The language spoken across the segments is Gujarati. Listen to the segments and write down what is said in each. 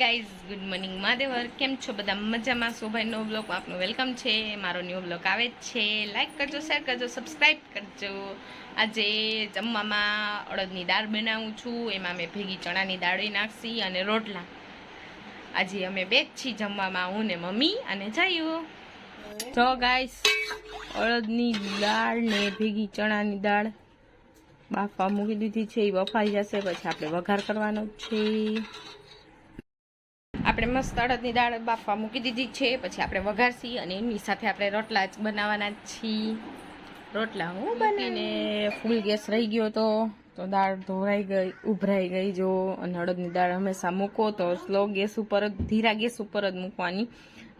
ગાઈઝ ગુડ મોર્નિંગ માદેવર કેમ છો બધા? મજામાં? શોભાઈ નવો બ્લોગ આપનું વેલકમ છે. મારો ન્યૂ બ્લોગ આવે જ છે. લાઈક કરજો શેર કરજો સબસ્ક્રાઈબ કરજો. આજે જમવામાં અડદની દાળ બનાવું છું. એમાં મેં ભેગી ચણાની દાળ નાખશી અને રોટલા. આજે અમે બે જ છીએ જમવામાં, હું ને મમ્મી અને જાયું તો ગાઈસ અડદની દાળ ને ભેગી ચણાની દાળ બાફવા મૂકી દીધી છે. એ બફાઈ જશે, પછી આપણે વઘાર કરવાનો છે. આપણે મસ્ત અડદની દાળ બાફવા મૂકી દીધી છે પછી આપણે વઘારશી અને એમની સાથે આપણે રોટલા જ બનાવવાના છીએ. રોટલા હું બનીને ફૂલ ગેસ રહી ગયો તો તો દાળ ધોરાઈ ગઈ ઉભરાઈ ગઈ જો અને અડદની દાળ હંમેશા મૂકો તો સ્લો ગેસ ઉપર જ ધીરા ગેસ ઉપર જ મૂકવાની.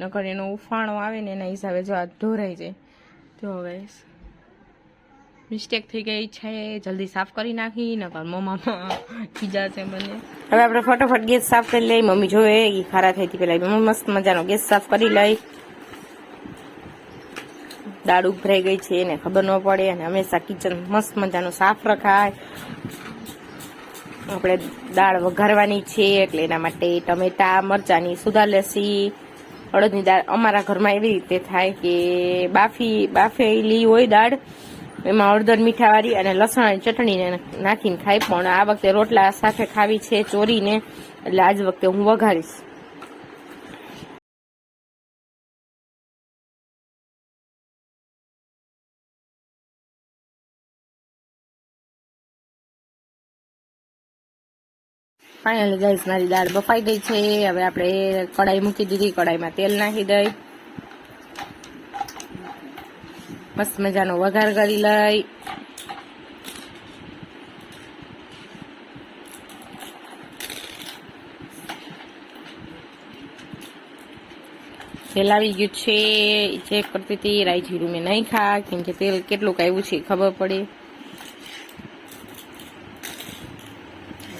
નકર એનો ઉફાણો આવે ને એના હિસાબે જો આ ઢોરાઈ જાય. જો ગાઈસ મિસ્ટેક થઈ ગઈ છે, જલ્દી સાફ કરી નાખી, નકર મમ્મા ખીજા છે મને. હવે આપણે ફટાફટ ગેસ સાફ કરી લઈ, મમ્મી જોવે એ ખારા થઈ હતી પેલા. મસ્ત મજાનો ગેસ સાફ કરી લઈ. દાળ ઉભરાઈ ગઈ છે, એને ખબર ન પડે, અને હંમેશા કિચન મસ્ત મજાનું સાફ રખાય. આપણે દાળ વઘારવાની છે, એટલે એના માટે ટમેટા, મરચાની સુધા લસી અડદની દાળ અમારા ઘરમાં એવી રીતે થાય કે બાફી, બાફેલી હોય દાળ એમાં હળદર મીઠાવાળી અને લસણની ચટણીને નાખીને ખાય પણ આ વખતે રોટલા સાથે ખાવી છે ચોરીને. એટલે આજ વખતે હું વઘારીશ. ફાઇનલી ગાઈસ મારી દાળ બફાઈ ગઈ છે. હવે આપણે કડાઈ મૂકી દીધી. કડાઈમાં તેલ નાખી દઈ. મસ્ત મજાનો વઘાર કરી લઈ. તેલ આવી ગયું છે. ચેક કરતી હતી રાઈ જીરું મેં નહીં ખા કેમ કે તેલ કેટલું આવ્યું છે ખબર પડે.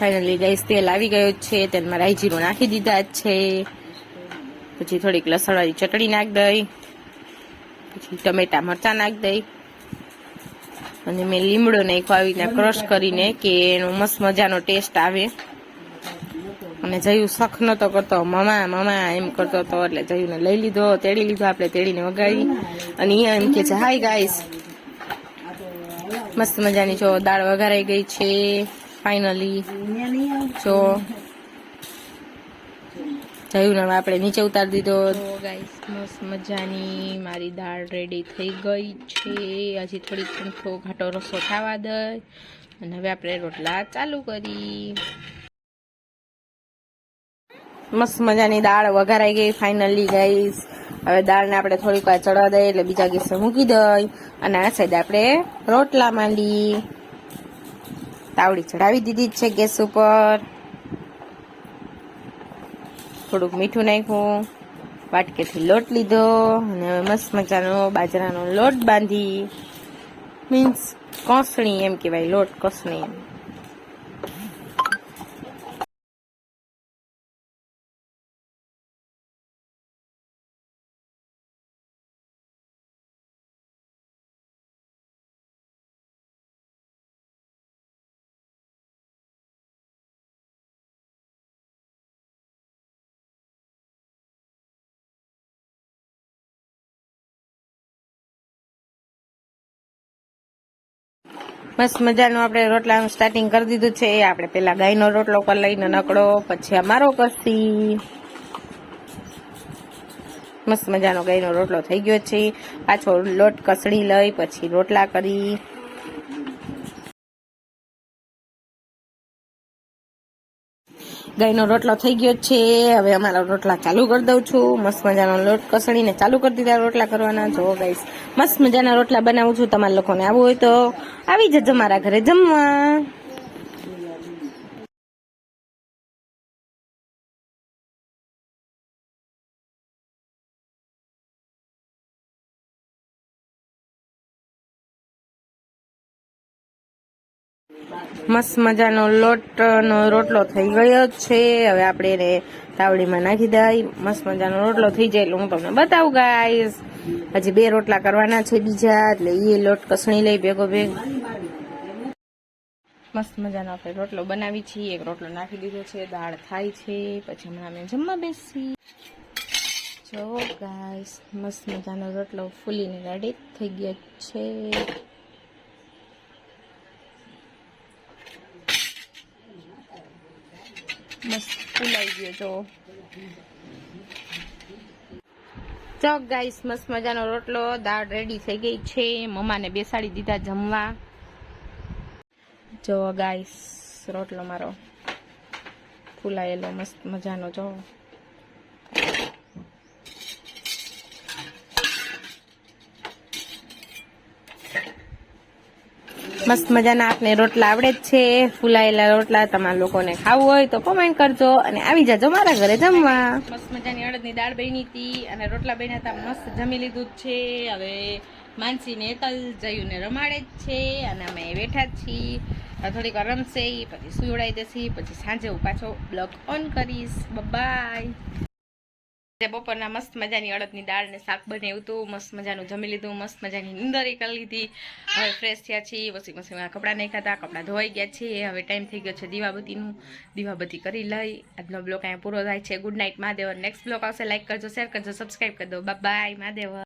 ફાઇનલી ગાઈસ તેલ આવી ગયું છે. તેલમાં રાઈ જીરું નાખી દીધા છે. પછી થોડીક લસણવાળી ચટણી નાખી દઈ. ટમેટા મરચાં નાખી દઈ. અને મેં લીમડો નાખ્યો આવી રીતના ક્રશ કરીને કે એનો મસ્ત મજાનો ટેસ્ટ આવે. અને જયું શખ નતો કરતો. મમા મમા એમ કરતો હતો, એટલે જયુંને લઈ લીધો, તેડી લીધો, આપણે તેડીને વગાડી. અને અહીંયા એમ કે છે, હાય ગાઈસ. મસ્ત મજાની જો દાળ વઘારાઈ ગઈ છે, ફાઇનલી. જો જયું હવે આપણે નીચે ઉતારી દીધો. ગાઈસ મસ્ત મજાની મારી દાળ રેડી થઈ ગઈ છે. હજી થોડીક મીઠો ઘાટો રસો થવા દઈ અને હવે આપણે રોટલા ચાલુ કરી. મસ્ત મજાની દાળ વઘારાઈ ગઈ ફાઇનલી ગાઈસ હવે દાળને આપણે થોડીક વાર ચડવા દઈએ એટલે બીજા ગેસે મૂકી દઈ. અને આ સાઈડ આપણે રોટલા માંડી. તાવડી ચડાવી દીધી છે ગેસ ઉપર. થોડુંક મીઠું નાખ્યું, વાટકેથી લોટ લીધો, અને હવે મસ્ત મજાનો બાજરાનો લોટ બાંધી, મીન્સ કોસણી એમ કહેવાય, લોટ કોસણી એમ. મસ્ત મજાનું આપણે રોટલાનું સ્ટાર્ટિંગ કરી દીધું છે. આપણે પેલા ગાયનો રોટલો પર લઈને નકડો પછી અમારો કરશી મસ્ત મજાનો ગાયનો રોટલો થઈ ગયો છે. પાછો લોટ કસડી લઈ, પછી રોટલા કરી. ગાયનો રોટલો થઈ ગયો છે. હવે અમારા રોટલા ચાલુ કરી દઉં છું. મસ્ત મજાનો લોટ કસડીને ચાલુ કરી દીધા રોટલા કરવાના. જો ગાઈશ મસ્ત મજાના રોટલા બનાવું છું. તમારા લોકોને આવવું હોય તો આવી જજો મારા ઘરે જમવા. મસ્ત મજાનો લોટનો રોટલો થઈ ગયો છે. હવે આપણે એને તાવડીમાં નાખી દઈ મસ્ત મજાનો રોટલો થઈ જાય એટલે હું તમને બતાવું ગાઈસ હજી બે રોટલા કરવાના છે બીજા, એટલે એ લોટ કસણી લઈ ભેગો ભેગ. મસ્ત મજાનો આપણે રોટલો બનાવી છીએ. એક રોટલો નાખી દીધો છે, દાળ થાય છે, પછી હમણાં અમે જમવા બેસી. જો ગાઈસ મસ્ત મજાનો રોટલો ફૂલીને રેડી થઈ ગયો છે. મસ્ત ફૂલાઈ ગયો જો જો ગાઈસ મસ્ત મજાનો રોટલો, દાળ રેડી થઈ ગઈ છે. મમ્માને બેસાડી દીધા જમવા. જો ગાઈસ રોટલો મારો ફૂલાયેલો, મસ્ત મજાનો જો મસ્ત મજાના આપને રોટલા આવડે જ છે. ફૂલાયેલા રોટલા તમારા લોકોને ખાવું હોય તો કોમેન્ટ કરજો અને આવી જાજો મારા ઘરે જમવા. મસ્ત મજાની અડદની દાળ બની હતી અને રોટલા બન્યા હતા. મસ્ત જમી લીધું જ છે. હવે માનસીને તલ જયુને રમાડે જ છે અને અમે બેઠા જ છીએ. થોડીક રમશે, પછી સુવડાવી દેશે પછી સાંજે હું પાછો બ્લોક ઓન કરીશ. બાય બપોરના મસ્ત મજાની અડદની દાળ ને શાક બનાવ્યું હતું મસ્ત મજાનું જમી લીધું, મસ્ત મજાની નીંદર કરી લીધી. હવે ફ્રેશ થયા છીએ વોશિંગ મશીનમાં કપડાં નાખ્યા હતા, કપડાં ધોવાઈ ગયા છે. હવે ટાઈમ થઈ ગયો છે દીવાબતીનું દીવાબતી કરી લઈ. આજનો બ્લોક અહીંયા પૂરો થાય છે. Good night Mahadev. Next block આવશે લાઇક કરજો શેર કરજો સબસ્ક્રાઈબ કરી દો બાય મહાદેવ.